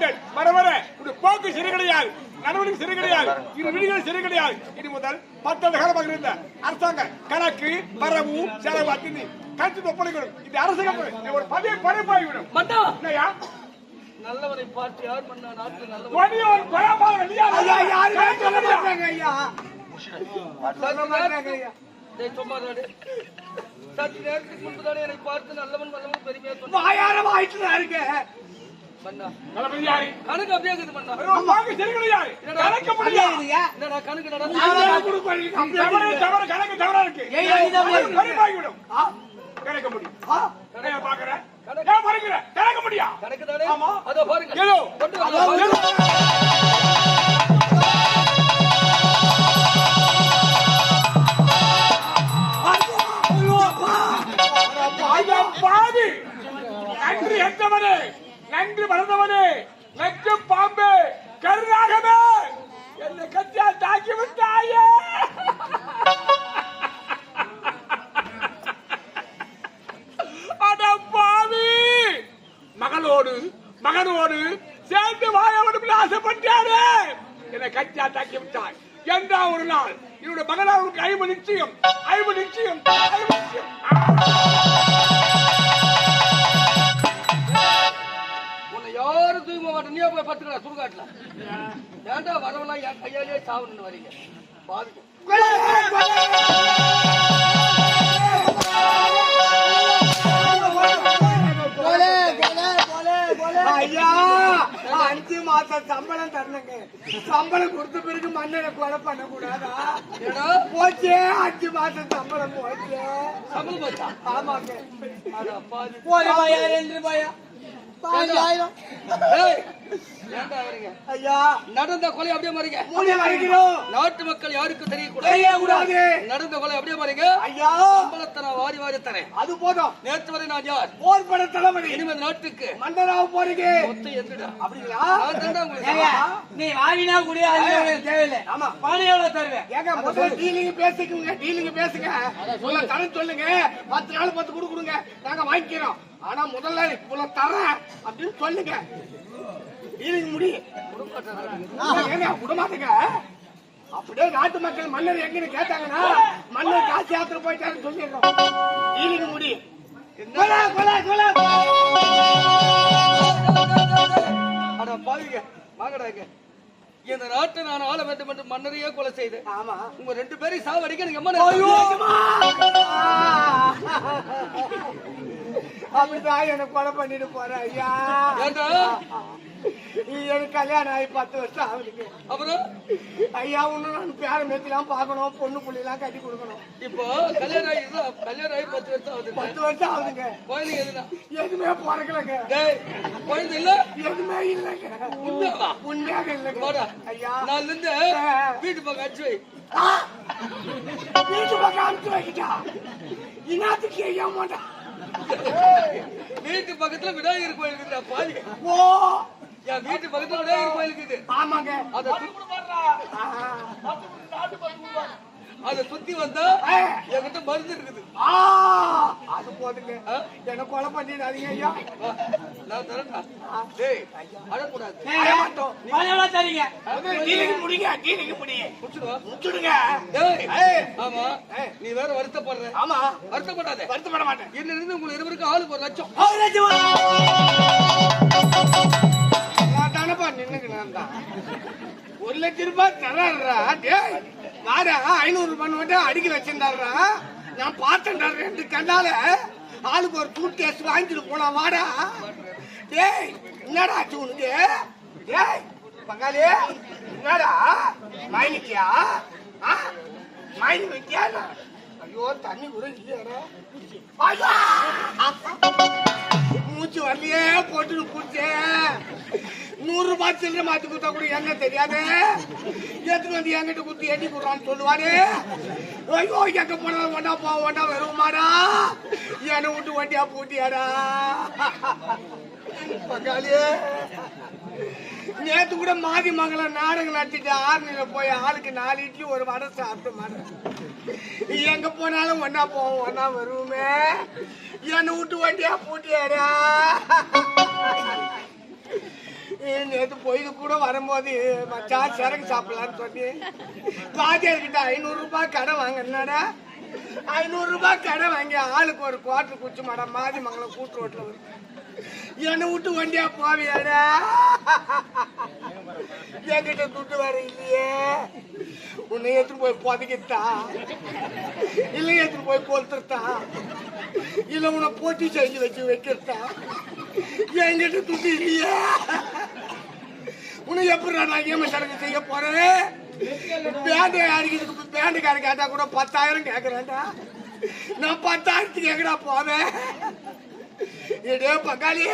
காலங்கள் வர வர. போக்கு சரி கிடையாது. நடவடிக்கை சரி கிடையாது. இரு விதிகள் சரி கிடையாது. இனி முதல் பத்தாண்டு காலமாக இருந்த அரசாங்க கணக்கு வரவு செலவு அத்தனை கருத்து ஒப்படைக்கணும் இந்த அரசாங்கம் ஒரு பதவி படைப்பாகிவிடும். மன்னா என்னையா நல்லவரை பார்த்து யார் மன்னா? நாட்டில் இரு. சற்று நேரத்துக்கு முன்புதானே என்னை பார்த்து நல்லவன் வல்லவன் பெருமையா சொன்ன வாயிட்டு தான் கணக்கு அப்படியே இருக்குது கிடையாது கணக்கு முடியாது ஐயா என்னடா கணக்கு நடந்து தவறு கணக்கு இருக்கு. பறிப்பாகிவிடும். கணக்க முடியும் ஏன் பாக்குற? ஏன் மறைக்கிற? கணக்க? கணக்கு தானே? ஆமா. அதோ பாருங்க. ஏதோ. கொண்டு வாங்க, பாருங்க. ஐயா, பாவி! நன்றி எந்தவனே நன்றி மறந்தவனே நெஞ்சு பாம்பு கருணாகவே என்னை கத்தியால் தாக்கி விட்டாயே. அட பாவி மகளோடு மகனோடு சேர்ந்து வாழ வேண்டும் ஆசைப்பட்டாரு என்னை கத்தியா தாக்கி விட்டாய். என்றா ஒரு நாள் என்னுடைய மகனாருக்கு ஐம்பது நிச்சயம் ஐம்பது நிச்சயம் ஐம்பது நிச்சயம். சாவணும்னு வரீங்க. ஐயா அஞ்சு மாசம் சம்பளம் தரணுங்க. சம்பளம் கொடுத்த பிறகு மண்ணனை கொலை பண்ண கூடாதா போச்சே அஞ்சு மாசம் சம்பளம் போச்சே. சம்பளம் போச்சா? ஆமாங்க. ஒரு ரெண்டு ரூபாயா? நடந்த கொலை அப்படியே மாறீங்க. நாட்டு மக்கள் யாருக்கும் தெரியக்கூடாது. தெரியக்கூடாது. நடந்த கொலை அப்படியே மாறீங்க. ஐயா! சம்பளத்தை நான் வாரி வாரி தரேன். அது போதும். நேற்று வரை நான் யார்? போர் பட தளபதி. இனிமேல் நாட்டுக்கு. மண்டலாவ போறீங்க மொத்தம் எதுடா அப்படிங்களா. நீ வாங்கினா கூட தேவையில்லை. ஆமா. பணம் எவ்வளவு தருவேன். ஏங்க முதல்ல டீலிங் பேசிக்கோங்க டீலிங் பேசுங்க. சொல்ல தரேன் சொல்லுங்க. பத்து நாள் பத்து கொடு கொடுங்க நாங்க வாங்கிக்கிறோம். ஆனா முதல்ல இவ்வளவு தரேன் அப்படின்னு சொல்லுங்க. டீலிங் முடி. ஏங்க விட மாட்டேங்க அப்படியே நாட்டு மக்கள் மன்னர் எங்கன்னு கேட்டாங்கன்னா மன்னர் காசு யாத்திரை போயிட்டாருன்னு சொல்லிடுறோம். டீலிங் முடி. கொலை, கொலை, கொலை. அட பாவிங்க. வாங்கடா இங்க. இந்த நாட்டை நான் ஆள வேண்டும் என்று மன்னரையே கொலை செய்தேன். ஆமா. உங்க ரெண்டு பேரையும் சாவடிக்க நீங்க அம்மா அப்படிதான் எனக்கு கொலை பண்ணிட்டு போற ஐயா. எனக்கு கல்யாணம் ஆகி பத்து வருஷம் ஆகுதுங்க. அப்புறம்? ஐயா ஒண்ணு நான் பேர மேத்திலாம் பார்க்கணும் பொண்ணு புள்ளிலாம் கட்டி கொடுக்கணும். இப்போ கல்யாணம் ஆகி கல்யாணம் ஆகி பத்து வருஷம் ஆகுது பத்து வருஷம் ஆகுதுங்க. குழந்தை எதுனா? எதுவுமே பிறக்கலங்க. குழந்தை இல்ல? எதுவுமே இல்லைங்க? உண்மையாக வாடா. ஐயா. நாள்ல இருந்து வீட்டு பக்கம் அடிச்சு வை! வீட்டு பக்கம் அனுப்பிச்சு வைக்கிட்டா? இனாத்துக்கு ஐயா மாட்டா? வீட்டு பக்கத்துல விநாயகர் கோயில் இருக்குடா பாவி ஓ. என் வீட்டு பக்கத்துல விநாயகர் கோயில் இருக்குது. ஆமாங்க. அதை. அதை சுத்தி வந்தா. என்கிட்ட மருந்து இருக்குது. ஆ! அது போதுங்க? என்ன கொலை பண்ணிடாதீங்க ஐயா? நான் தரேன்டா. டேய் அழக்கூடாது மாட்டோம் எவ்வளவு தரீங்க. முடிங்க முடிச்சுடுங்க. ஆமா. நீ வேற வருத்தப்படுற. ஆமா. வருத்தப்படாத. வருத்தப்பட மாட்டேன். இதுல இருந்து உங்களுக்கு இருவருக்கும் ஆளுக்கு ஒரு லட்சம்? நான் ஒரு லட்சம் ரூபாய் தர்றாருடா டேய் வாடா ஐநூறு ரூபாய் மட்டும் அடிக்க வச்சிருந்தாருடா நான் பார்த்தேன்டா ரெண்டு கண்ணால. ஆளுக்கு ஒரு டூத் கேஸ் வாங்கிட்டு போனா வாடா. டேய் என்னடா ஆச்சு உனக்கு? டேய் பங்காளி என்னடா? மைனிக்கியா ஆ? மைனி வைக்கியா ஐயோ தண்ணி கூட இல்லையாடா. மூச்சு வரலையே போட்டு பூச்சே நூறு ரூபாய் மாத்தி கொடுத்தா கூட என்ன தெரியாது? எடுத்துட்டு வந்து என்கிட்ட குத்தி எண்ணி கொடுறான்னு சொல்லுவாரு. ஐயோ எங்க போனாலும் ஒண்டா போ ஒண்டா வருமாடா என்னை விட்டு வண்டியா பூட்டியாடா? பங்காளியே நேத்து கூட மாதி மங்கலம் நாடகம் நடத்திட்டு ஆர்மியில போய் ஆளுக்கு நாலு இட்லி ஒரு வடை சாப்பிட்டு மாட்டேன் எங்க போனாலும் ஒன்னா போவோம் ஒன்னா வருவோமே. என்னை விட்டு வண்டியா பூட்டியாடா? நேற்று பொய்து கூட வரும்போது மச்சா சரக்கு சாப்பிடலான்னு சொல்லி வாத்தியார்கிட்ட ஐநூறு ரூபாய் கடன் வாங்கினாடா ஐநூறு ரூபாய் கடன் வாங்கி ஆளுக்கு ஒரு குவார்டர் குச்சி மேடம் மாதிரி மங்களம் கூட்டு ரோட்ல வரும் என்னை விட்டு வண்டியா போவியாடா? என்கிட்ட துட்டு வேற இல்லையே. உன்னை எடுத்துட்டு போய் புதைக்கிட்டா இல்லை எடுத்துட்டு போய் கொளுத்துட்டா இல்லை உன்னை போட்டி செஞ்சு வச்சு வைக்கிறதா என்கிட்ட துட்டு இல்லையே. உன்னை எப்படி நான் ஏம சடங்கு செய்ய போறேன்? பேண்டு அடிக்கிறதுக்கு பேண்டுக்காரன் கேட்டா கூட பத்தாயிரம் கேட்கறேன்டா நான் பத்தாயிரத்துக்கு எங்கடா போவேன்? ஏடே பங்காளி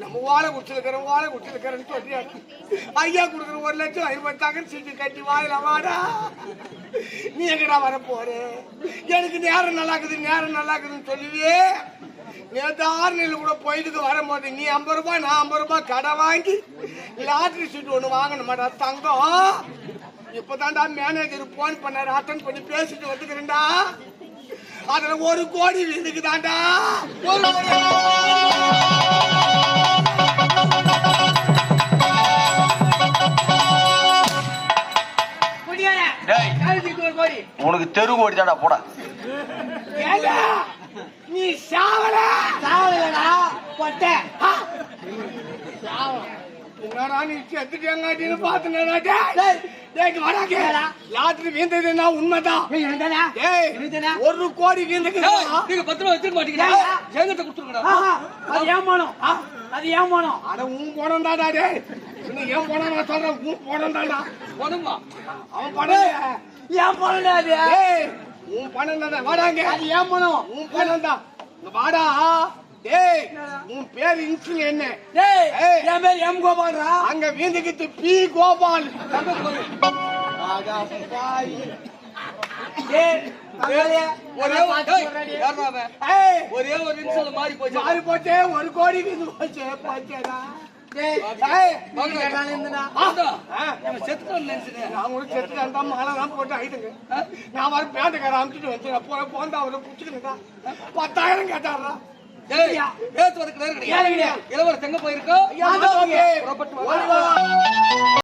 நம்ம வாழை குடிச்சிருக்கிறோம் வாழை குடிச்சிருக்கிறேன்னு சொல்லி ஐயா கொடுக்குற ஒரு லட்சம் ஐம்பத்தாங்க சீட்டு கட்டி வாயில வாடா. நீ எங்கடா வர போற எனக்கு நேரம் நல்லா இருக்குது நேரம் நல்லா இருக்குதுன்னு சொல்லுவே நேற்று ஆறுநில கூட போயிட்டு வரும்போது நீ ஐம்பது ரூபாய் நான் ஐம்பது ரூபாய் கடை வாங்கி லாட்டரி சீட் ஒன்று வாங்கணுமாடா தங்கம். இப்பதான்டா மேனேஜர் போன் பண்ணாரு அட்டன் பண்ணி பேசிட்டு வந்துக்கிறேன்டா. அதுல ஒரு கோடி கோடி உனக்கு தெரு ஓடி தான்டா போடா நீ சாவல? சாவலடா பொட்டை. என்னடா நீ செத்துட்டேங்காட்டின்னு பாத்துனடா டேய். டேய். வராங்க லாட்டரி வீழ்ந்ததுன்னா உண்மைதான். என்னடா டேய் என்னடா? ஒரு கோடி வீழ்ந்துக்குதா நீங்க பத்து ரூபா வச்சிருக்க மாட்டீங்களா? எங்கிட்ட கொடுத்துருக்கடா ஆஹா, அது ஏன் போனோம்? ஆ, அது ஏன் போனோம்? அட உன் போனம் தாடா டேய். இன்னும் ஏன் போனா நான் சொல்றேன் உன் போனம்? தாடா பணமா அவன் பணம் ஏன் போனடா டேய். உன் பணம் தானே வாடாங்க அது ஏன் போனோம் உன் பணம் தான். வாடா. டேய் உன் பேர் இன்சில் என்ன? டேய். என் பேர் எம் கோபால்ரா. அங்க வீந்துக்கிட்டு பி கோபால். ஒரே ஒரு நிமிஷம் மாறி போச்சு. மாறி போச்சே ஒரு கோடி வீந்து போச்சே போச்சேடா. டேய், ஏய் நீ நான் செத்து அந்த மாலை போட்டு ஆயிடுங்க நான் வர பேண்ட்டுக்கார அமுச்சிட்டு வந்து போற போந்தா அவரை பிடிச்சிக்கிட்டா பத்தாயிரம் கேட்டாரா